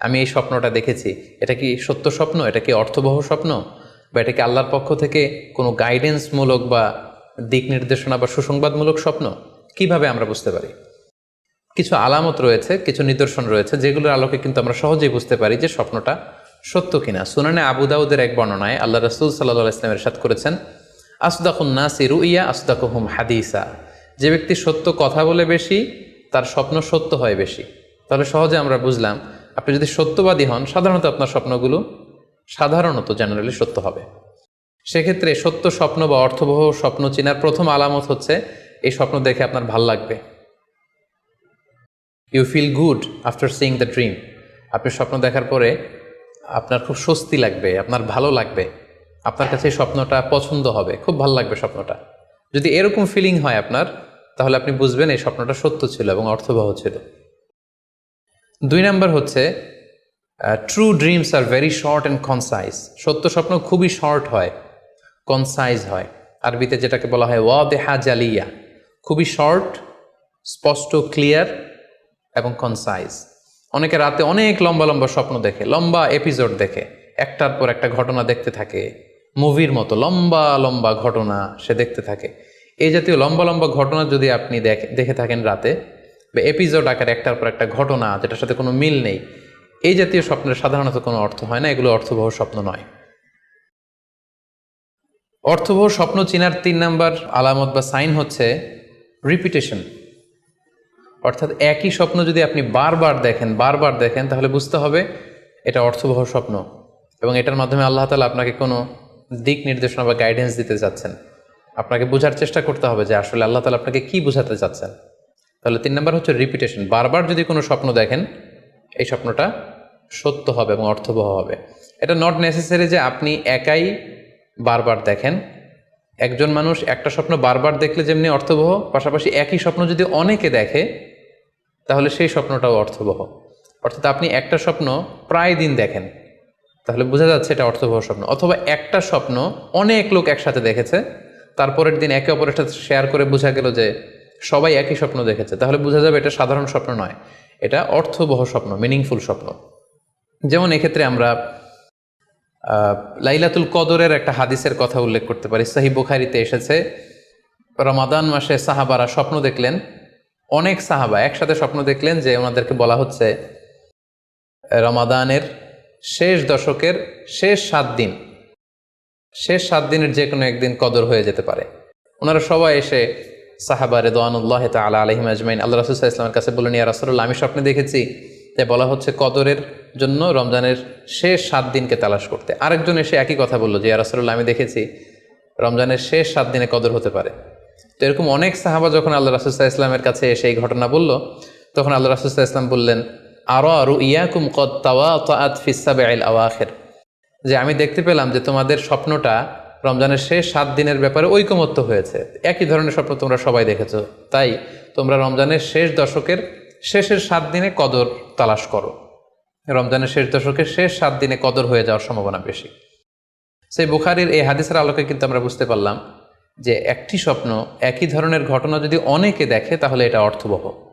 আমি এই স্বপ্নটা দেখেছি। এটা কি সত্য স্বপ্ন? এটা কি অর্থবহ স্বপ্ন? বা এটা কি আল্লাহর পক্ষ থেকে কোনো গাইডেন্সমূলক বা দিক নির্দেশনা বা সুসংবাদমূলক স্বপ্ন? কীভাবে আমরা বুঝতে পারি? কিছু আলামত রয়েছে, কিছু নিদর্শন রয়েছে, যেগুলোর আলোকে কিন্তু আমরা সহজেই বুঝতে পারি যে স্বপ্নটা সত্য কিনা। সুনানে আবু দাউদের এক বর্ণনায় আল্লাহ রসুল সাল্লাহ ইসলামের সাথ করেছেন, আসদাকুন নাসি রুইয়া, আসদাকুহুম হাদিসা। যে ব্যক্তি সত্য কথা বলে বেশি, তার স্বপ্ন সত্য হয় বেশি। তাহলে সহজে আমরা বুঝলাম আপনি যদি সত্যবাদী হন, সাধারণত আপনার স্বপ্নগুলো সাধারণত জেনারেলি সত্য হবে। সেক্ষেত্রে সত্য স্বপ্ন বা অর্থবহ স্বপ্ন চেনার প্রথম আলামত হচ্ছে, এই স্বপ্ন দেখে আপনার ভালো লাগবে। You feel good after seeing the dream আপনি স্বপ্ন দেখার পরে আপনার খুব স্বস্তি লাগবে, আপনার ভালো লাগবে। আপনার কাছে স্বপ্নটা পছন্দ হবে, খুব ভালো লাগবে স্বপ্নটা। যদি এরকম ফিলিং হয় আপনার, তাহলে আপনি বুঝবেন এই স্বপ্নটা সত্য ছিল এবং অর্থবহ ছিল। দুই নাম্বার হচ্ছে true dreams are very short and concise সত্য স্বপ্ন খুবই শর্ট হয় কনসাইজ হয়। আরবিতে যেটাকে বলা হয় ওয়াদেহা জালিয়া। খুবই শর্ট স্পষ্ট ক্লিয়ার এবং কনসাইজ অনেকে রাতে অনেক লম্বা লম্বা স্বপ্ন দেখে, লম্বা এপিসোড দেখে, একটার পর একটা ঘটনা দেখতে থাকে মুভির মতো লম্বা লম্বা ঘটনা সে দেখতে থাকে। এই জাতীয় লম্বা লম্বা ঘটনা যদি আপনি দেখে দেখে থাকেন রাতে বা এপিসোড আকারে একটার পর একটা ঘটনা যেটার সাথে কোনো মিল নেই, এই জাতীয় স্বপ্নের সাধারণত কোনো অর্থ হয় না, এগুলো অর্থবহ স্বপ্ন নয়। অর্থবহ স্বপ্ন চিনার তিন নাম্বার আলামত বা সাইন হচ্ছে রিপিটেশন অর্থাৎ একই স্বপ্ন যদি আপনি বারবার দেখেন বারবার দেখেন, তাহলে বুঝতে হবে এটা অর্থবহ স্বপ্ন এবং এটার মাধ্যমে আল্লাহ তালা আপনাকে কোনো দিক নির্দেশনা বা গাইডেন্স দিতে যাচ্ছেন আপনাকে বোঝার চেষ্টা করতে হবে যে আসলে আল্লাহ তালা আপনাকে কি বোঝাতে চাচ্ছেন। তাহলে তিন নম্বর হচ্ছে রিপিটেশন বারবার যদি কোনো স্বপ্ন দেখেন, এই স্বপ্নটা সত্য হবে এবং অর্থবহ হবে। এটা নট নেসেসারি যে আপনি একাই বারবার দেখেন। একজন মানুষ একটা স্বপ্ন বারবার দেখলে যেমনি অর্থবহ, পাশাপাশি একই স্বপ্ন যদি অনেকে দেখে, তাহলে সেই স্বপ্নটাও অর্থবহ। অর্থাৎ আপনি একটা স্বপ্ন প্রায় দিন দেখেন, তাহলে বোঝা যাচ্ছে এটা অর্থবহ স্বপ্ন। অথবা একটা স্বপ্ন অনেক লোক একসাথে দেখেছে, তারপরের দিন একে অপরের সাথে শেয়ার করে বোঝা গেল যে সবাই একই স্বপ্ন দেখেছে। তাহলে বোঝা যাবে এটা সাধারণ স্বপ্ন নয়। এটা অর্থবহ স্বপ্ন মিনিংফুল স্বপ্ন। যেমন এক্ষেত্রে আমরা লাইলাতুল কদরের একটা হাদিসের কথা উল্লেখ করতে পারি। সাহি বুখারিতে এসেছে, রমাদান মাসে সাহাবারা স্বপ্ন দেখলেন, অনেক সাহাবা একসাথে স্বপ্ন দেখলেন যে ওনাদেরকে বলা হচ্ছে, রমাদানের শেষ দশকের শেষ সাত দিন, শেষ সাত দিনের যে কোনো একদিন কদর হয়ে যেতে পারে। ওনারা সবাই এসে সাহাবা রেদওয়ানুল্লাহ তালা আলহিম আজমাইন। আল্লাহ রাসুল্লাহ ইসলামের কাছে বললেন, ইয়া রাসুল্লাহ আমি স্বপ্নে দেখেছি তাই বলা হচ্ছে কদরের জন্য রমজানের শেষ সাত দিনকে তালাশ করতে। আরেকজন এসে একই কথা বলল যে, ইয়া রাসুল্লাহ আমি দেখেছি রমজানের শেষ সাত দিনে কদর হতে পারে। তো এরকম অনেক সাহাবা যখন আল্লাহ রাসুল্লাহ ইসলামের কাছে এসে এই ঘটনা বলল, তখন আল্লাহ রাসুল্লাহ ইসলাম বললেন, আরও আরু ইয়াকুম কদ তাওয়া তাআত ফিসাবে আইল আওয়াখের। যে, আমি দেখতে পেলাম যে তোমাদের স্বপ্নটা রমজানের শেষ সাত দিনের ব্যাপারে ঐকমত্য হয়েছে। একই ধরনের স্বপ্ন তোমরা সবাই দেখেছ। তাই তোমরা রমজানের শেষ দশকের শেষের সাত দিনে কদর তালাশ করো। রমজানের শেষ দশকের শেষ সাত দিনে কদর হয়ে যাওয়ার সম্ভাবনা বেশি। সেই বুখারির এই হাদিসের আলোকে কিন্তু আমরা বুঝতে পারলাম যে একটি স্বপ্ন, একই ধরনের ঘটনা যদি অনেকে দেখে, তাহলে এটা অর্থবহ।